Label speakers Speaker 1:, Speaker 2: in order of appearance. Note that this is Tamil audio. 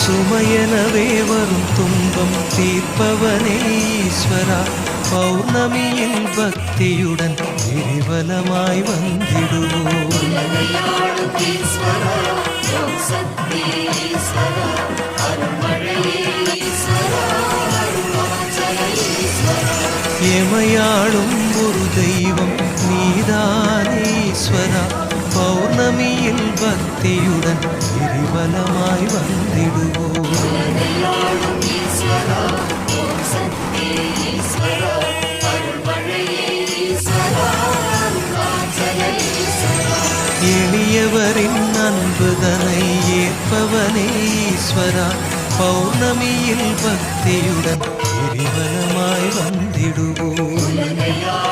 Speaker 1: சுமையனவே வரும் துன்பம் தீர்ப்பவனே ஈஸ்வரா. பௌர்ணமியின் பக்தியுடன் கிரிவலமாய் வந்திடுவோம். எமையாளும் ஒரு தெய்வம் நீதானீஸ்வரா பக்தியுடன் கிரிவலமாய் வந்திடுவோம். எளியவரின் அன்புதனை ஏற்பவனே ஈஸ்வரா பௌர்ணமியில் பக்தியுடன் கிரிவலமாய் வந்திடுவோம்.